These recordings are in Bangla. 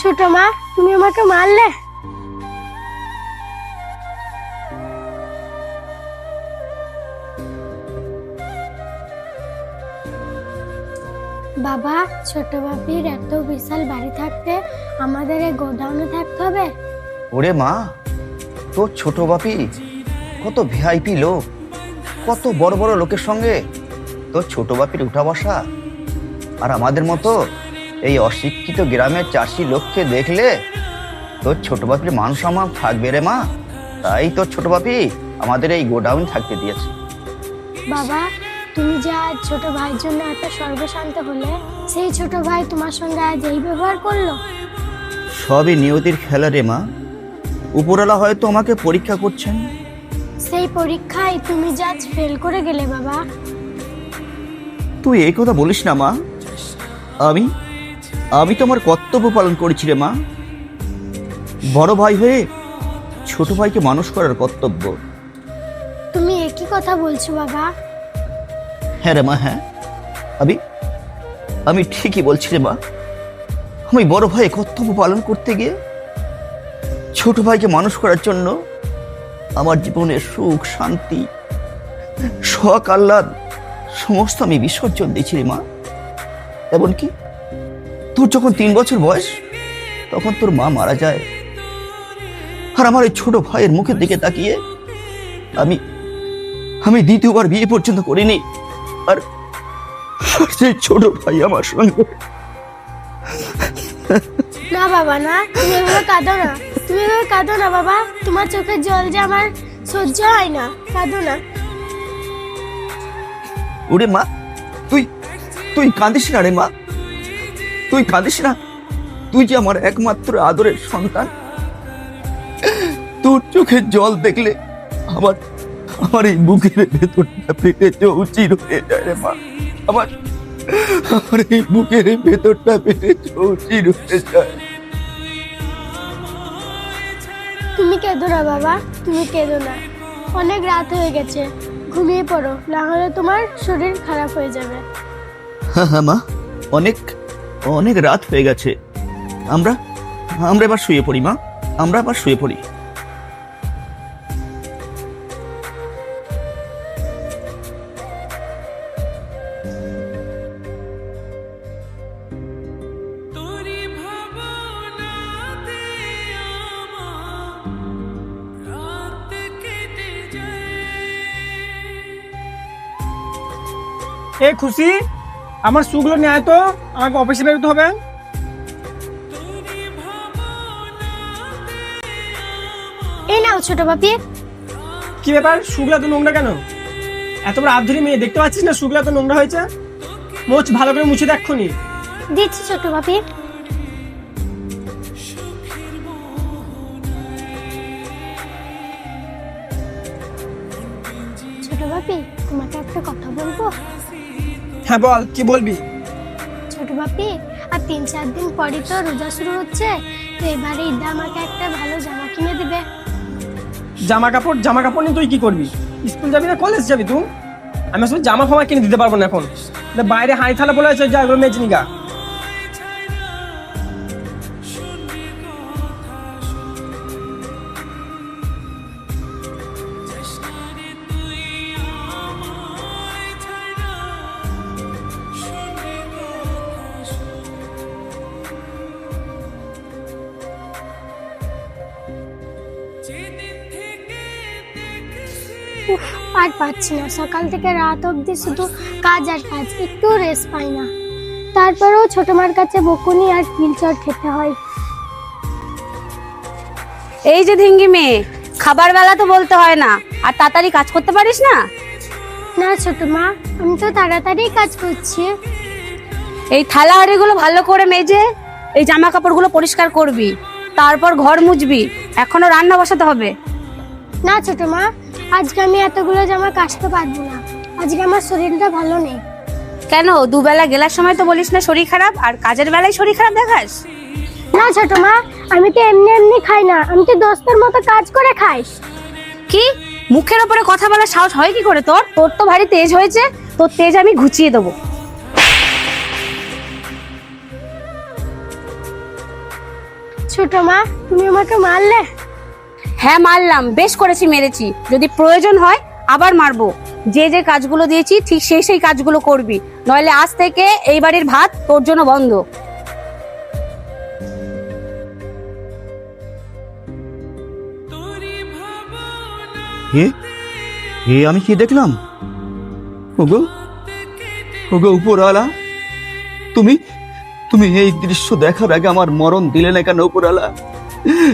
ছোট মা, তুমি আমাকে মারলে? বাবা, ছোট বাপির এত বিশাল বাড়ি থাকতে আমাদের এই গোডাউনে থাকতে হবে? ওরে মা, তোর ছোট বাপি কত ভিআইপি লোক, কত বড় বড় লোকের সঙ্গে তোর ছোট বাপির উঠা বসা। আর আমাদের মতো এই অশিক্ষিত গ্রামের চাষি লোককে দেখলে তোর ছোট বাপির মান সম্মান থাকবে রে মা। তাই তোর ছোট বাপি আমাদের এই গোডাউন থাকতে দিয়েছে। বাবা তুমি যে আজ ছোট ভাইয়ের জন্য এত সর্বশান্ত হলে সেই ছোট ভাই তোমার সঙ্গে আজ এই ব্যবহার করল? সবই নিয়তির খেলা রে মা। উপরওয়ালা হয়তো আমাকে পরীক্ষা করছেন। সেই পরীক্ষায় তুমি যে আজ ফেল করে গেলে বাবা। তুই এই কথা বলিস না মা। আমি আমি তো আমার কর্তব্য পালন করেছি রে মা। বড় ভাই হয়ে ছোট ভাইকে মানুষ করার কর্তব্য। তুমি একই কথা বলছো বাবা। হ্যাঁ রে মা হ্যাঁ। আমি আমি ঠিকই বলছি রে মা। আমি বড় ভাই কর্তব্য পালন করতে গিয়ে ছোট ভাইকে মানুষ করার জন্য আমার জীবনের সুখ শান্তি শখ আহ্লাদ সমস্ত আমি বিসর্জন দিয়েছি রে মা। এমনকি তোর যখন তিন বছর বয়স তখন তোর মা মারা যায়। আর আমার ওই ছোট ভাইয়ের মুখের দিকে তাকিয়ে আমি আমি দ্বিতীয়বার বিয়ে পর্যন্ত করিনি। আর সেই ছোট ভাই আমার সঙ্গে। না বাবা না তুমি এভাবে কাঁদো না। তুমি এভাবে কাঁদো না বাবা তোমার চোখের জল যে আমার সহ্য হয় না কাঁদো না। ওরে মা তুই তুই কাঁদিস না রে মা। তুই কাঁদিস না। তুই যে আমার একমাত্র আদরের সন্তান। তোর চোখের জল দেখলে আমার আমার এই বুকের ভেতরটা পেটে চৌচির হয়ে যায় রে মা। আমার আমার এই বুকের ভেতরটা পেটে চৌচির হয়ে যায়। তুমি কেঁদো না বাবা তুমি কেঁদো না। অনেক রাত হয়ে গেছে ঘুমিয়ে পড়ো না হলে তোমার শরীর খারাপ হয়ে যাবে। হ্যাঁ হ্যাঁ মা অনেক অনেক রাত হয়ে গেছে। আমরা আমরা এবার শুয়ে পড়ি মা। আমরা আবার শুয়ে পড়ি। এ খুশি? আমার শুগুলো নেয় তো? আমাকে অফিসে বেরোতে হবে। এই নাও ছোট বাপি কি ব্যাপার শুগুলো তো নোংরা কেন? এত বড় আধুরি মেয়ে দেখতে পাচ্ছিস না শুগুলো তো নোংরা হয়েছে? মোচ ভালো করে মুছে দেখক্ষুনি দিচ্ছি ছোট বাপি ছোট বাপি তোমাকে একটা কথা বলব? হ্যাঁ বল কি বলবি? বাপি আর তিন চার দিন পরে তো রোজা শুরু হচ্ছে, তো এবারে ঈদে আমাকে একটা ভালো জামা কিনে দেবে। জামা কাপড় জামা কাপড় নিয়ে তুই কি করবি? স্কুল যাবি না কলেজ যাবি তুই? আমি আসলে জামা ফামা কিনে দিতে পারব না এখন। বাইরে হাই থালা বলে আছে, যা এগুলো মেজে আর পাচ্ছি না। সকাল থেকে রাত অবধি শুধু কাজ আর কাজ একটু রেস্ট পাই না। তারপরেও ছোট মার কাছে বকুনি আর কিলচর খেতে হয়। এই যে ধিঙ্গি মেয়ে খাবার বেলা তো বলতে হয় না। আর তাড়াতাড়ি কাজ করতে পারিস না? না ছোট মা আমি তো তাড়াতাড়ি কাজ করছি। এই থালা হাঁড়িগুলো ভালো করে মেজে এই জামা কাপড়গুলো পরিষ্কার করবি। তারপর ঘর মুছবি। এখনও রান্না বসাতে হবে। না ছোট মা আজকে আমি এতগুলো জামা কাচতে পারব না। আজকে আমার শরীরটা ভালো নেই। কেন? দুবেলা গেলার সময় তো বলিস না শরীর খারাপ আর কাজের বেলায় শরীর খারাপ দেখাস? না ছোট মা আমি তো এমনি এমনি খাই না। আমি তো দোস্তের মতো কাজ করে খাই। কি? মুখের ওপরে কথা বলার সাহস হয় কি করে তোর? তোর তো ভারী তেজ হয়েছে তোর তেজ আমি ঘুচিয়ে দেবো। ছোট মা তুমি আমাকে মারলে? হ্যাঁ মারলাম, বেশ করেছি, মেরেছি। যদি প্রয়োজন হয়, আবার মারবো। যে যে কাজগুলো দিয়েছি, ঠিক সেই সেই কাজগুলো করবি। নইলে আজ থেকে এই বাড়ির ভাত তোর জন্য বন্ধ। এ আমি কি দেখলাম? ওগো ওগো উপরওয়ালা, তুমি তুমি এই দৃশ্য দেখার আগে আমার মরণ দিলে না কেন উপরওয়ালা?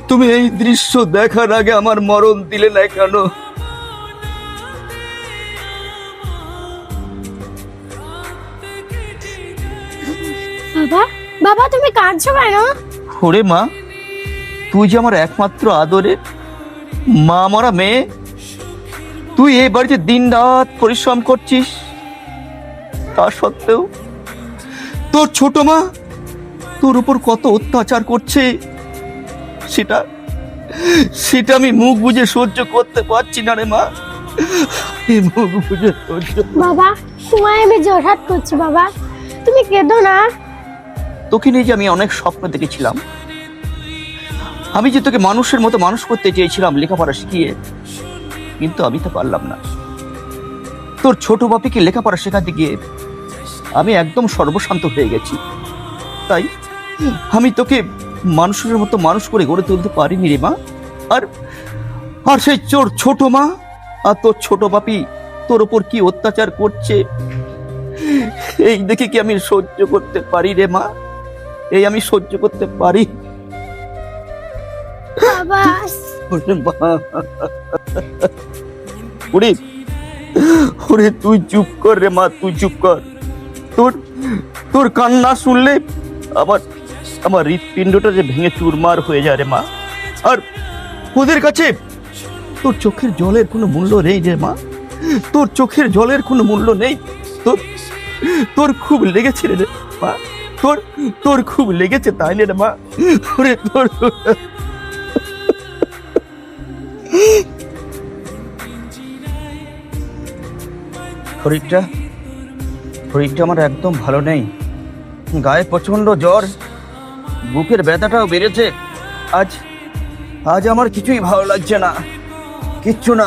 তুমি এই দৃশ্য দেখার আগে আমার মরণ দিলে না কেন? বাবা বাবা তুমি কাঁদছো কেন? ওরে মা তুই যে আমার একমাত্র আদরে মা মরা মেয়ে তুই এই বাড়িতে দিন রাত পরিশ্রম করছিস? তা সত্ত্বেও তোর ছোট মা তোর উপর কত অত্যাচার করছে? সেটা সেটা আমি মুখ বুঝে সহ্য করতে পারছি না রে মা। মুখ বুঝে সহ্য বাবা তোমায় আমি করছি বাবা। তুমি কেঁদো না। তোকে নিয়ে যে আমি অনেক স্বপ্ন দেখেছিলাম আমি যে তোকে মানুষের মতো মানুষ করতে চেয়েছিলাম লেখাপড়া শিখিয়ে কিন্তু আমি তো পারলাম না। তোর ছোট বাপিকে লেখাপড়া শেখাতে গিয়ে আমি একদম সর্বশান্ত হয়ে গেছি। তাই আমি তোকে মানুষের মতো মানুষ করে গড়ে তুলতে পারিনি রে মা। আর আর সেই চোর ছোট মা আর তোর ছোট বাপি তোর ওপর কি অত্যাচার করছে? এই দেখে কি আমি সহ্য করতে পারি রে মা? এই আমি সহ্য করতে পারি। ওরে ওরে তুই চুপ কর রে মা তুই চুপ কর। তোর তোর কান্না শুনলে আমার আমার হৃৎপিণ্ডটা যে ভেঙে চুরমার হয়ে যায় রে মা। আর ওদের কাছে তোর চোখের জলের কোনো মূল্য নেই রে মা। তোর চোখের জলের কোনো মূল্য নেই। তোর তোর খুব লেগেছে রে মা। তোর তোর খুব লেগেছে তাই রে মা। ওরে, তোর শরীরটা শরীরটা আমার একদম ভালো নেই। গায়ে প্রচণ্ড জ্বর। বুকের ব্যথাটাও বেড়েছে। আজ আজ আমার কিছুই ভালো লাগছে না। কিচ্ছু না।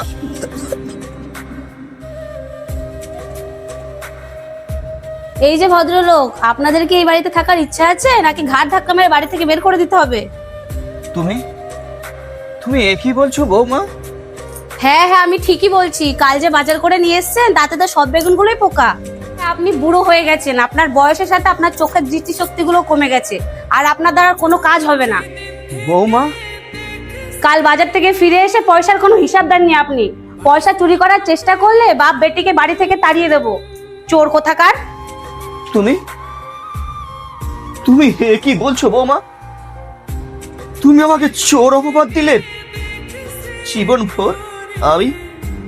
এই যে ভদ্রলোক আপনাদের কি এই বাড়িতে থাকার ইচ্ছা আছে? নাকি ঘাট ধাক্কা মেরে বাড়ি থেকে বের করে দিতে হবে? তুমি? তুমি একই বলছো বৌমা? হ্যাঁ হ্যাঁ আমি ঠিকই বলছি। কাল যে বাজার করে নিয়ে এসেছেন তাতে তো সব বেগুনগুলোই পোকা। আপনি বুড়ো হয়ে গেছেন আপনার বয়সের সাথে আপনার চোখের দৃষ্টি শক্তিগুলো কমে গেছে আর আপনার দ্বারা কোনো কাজ হবে না। বৌমা? কাল বাজার থেকে ফিরে এসে পয়সার কোনো হিসাব দেননি আপনি। পয়সা চুরি করার চেষ্টা করলে বাপ বেটিকে বাড়ি থেকে তাড়িয়ে দেবো। চোর কোথাকার? তুমি? তুমি একই বলছো বৌমা? তুমি আমাকে চোর অপবাদ দিলে? জীবন ভোর? আমি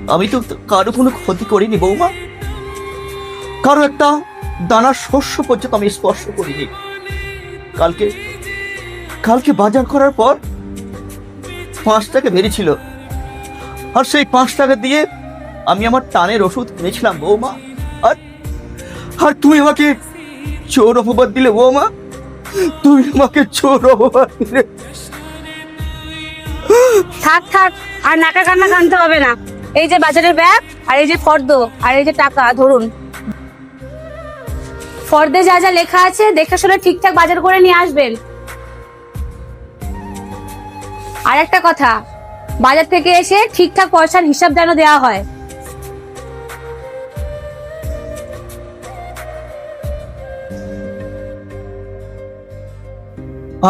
আমি তো কারও কোনো ক্ষতি করিনি বৌমা। কারও একটা দানার শস্য পর্যন্ত আমি স্পর্শ করিনি। কালকে কালকে বাজার করার পর পাঁচ টাকা বেরিয়েছিল আর সেই পাঁচ টাকা দিয়ে আমি আমার টানের ওষুধ কিনেছিলাম বৌমা। আর আর তুমি আমাকে চোর অপবাদ দিলে, বৌমা। তুমি আমাকে চোর অপবাদ দিলে। থাক থাক, আর নাকা কান্না কানতে হবে না। এই যে বাজারের ব্যাগ, আর এই যে ফর্দ, আর এই যে টাকা, ধরুন। ফর্দে যা যা লেখা আছে, দেখে শুনে ঠিকঠাক বাজার করে নিয়ে আসবেন। আর একটা কথা, বাজার থেকে এসে ঠিকঠাক পয়সার হিসাব যেন দেওয়া হয়।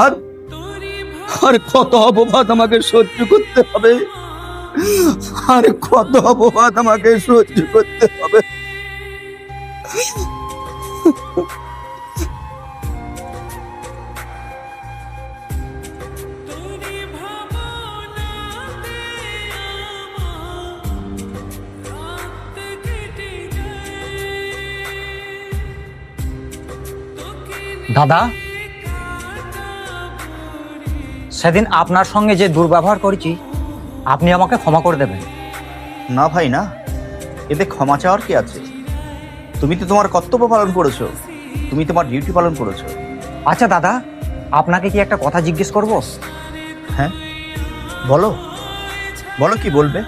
আর আর কত অপবাদ আমাকে সহ্য করতে হবে? আর কত অপবাদ আমাকে সহ্য করতে হবে? দাদা? সেদিন আপনার সঙ্গে যে দুর্ব্যবহার করেছি আপনি আমাকে ক্ষমা করে দেবেন। না ভাই না। এতে ক্ষমা চাওয়ার কি আছে? তুমি তো তোমার কর্তব্য পালন করেছ। তুমি তোমার ডিউটি পালন করেছ। আচ্ছা দাদা আপনাকে কি একটা কথা জিজ্ঞেস করব? হ্যাঁ বলো। বলো কি বলবে?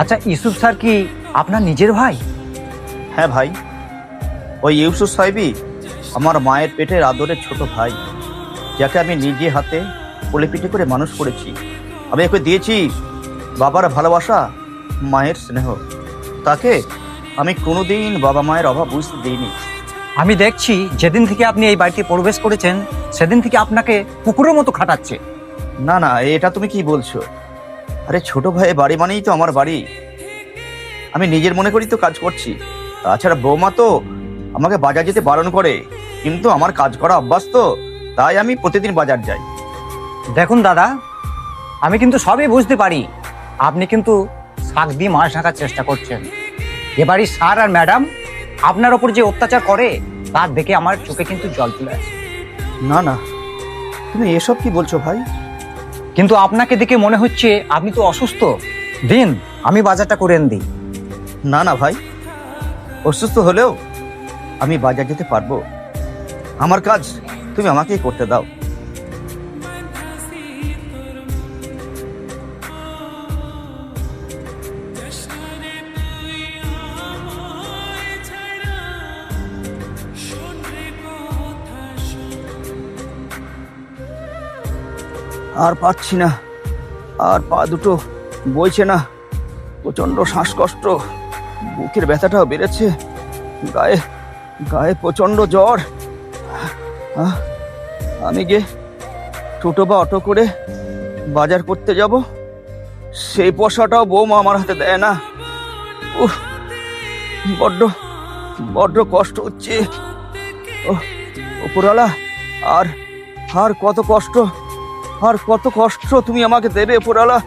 আচ্ছা ইউসুফ স্যার কি আপনার নিজের ভাই? হ্যাঁ ভাই। ওই ইউসুফ সাহেবই আমার মায়ের পেটের আদরের ছোট ভাই যাকে আমি নিজে হাতে কোলে পিঠে করে মানুষ করেছি। আমি ওকে দিয়েছি বাবার ভালোবাসা মায়ের স্নেহ। তাকে আমি কোনোদিন বাবা মায়ের অভাব বুঝতে দিইনি। আমি দেখছি যেদিন থেকে আপনি এই বাড়িতে প্রবেশ করেছেন সেদিন থেকে আপনাকে কুকুরের মতো খাটাচ্ছে। না না এটা তুমি কি বলছো? আরে ছোট ভাই বাড়ি মানেই তো আমার বাড়ি। আমি নিজের মনে করি তো কাজ করছি। তাছাড়া বৌমা তো আমাকে বাজার যেতে বারণ করে। কিন্তু আমার কাজ করা অভ্যাস তো তাই আমি প্রতিদিন বাজার যাই। দেখুন দাদা আমি কিন্তু সবই বুঝতে পারি। আপনি কিন্তু শাক দিয়ে মাছ ঢাকার চেষ্টা করছেন। এবারই স্যার আর ম্যাডাম আপনার ওপর যে অত্যাচার করে তা দেখে আমার চোখে কিন্তু জল চলে আসে। না না। তুমি এসব কি বলছো ভাই? কিন্তু আপনাকে দেখে মনে হচ্ছে আপনি তো অসুস্থ। দিন আমি বাজারটা করে দিই। না না ভাই। অসুস্থ হলেও আমি বাজার যেতে পারব। আমার কাজ তুমি আমাকেই করতে দাও। আর পাচ্ছি না। আর পা দুটো বইছে না। প্রচণ্ড শ্বাসকষ্ট। বুকের ব্যথাটাও বেড়েছে। গায়ে গায়ে প্রচণ্ড জ্বর। আমি গিয়ে টোটো বা অটো করে বাজার করতে যাব। সেই পয়সাটাও বৌমা আমার হাতে দেয় না। উহ, বড্ড বড্ড কষ্ট হচ্ছে। ও ওপরওয়ালা, আর আর কত কষ্ট। আর কত কষ্ট তুমি আমাকে দেবে ওপরওয়ালা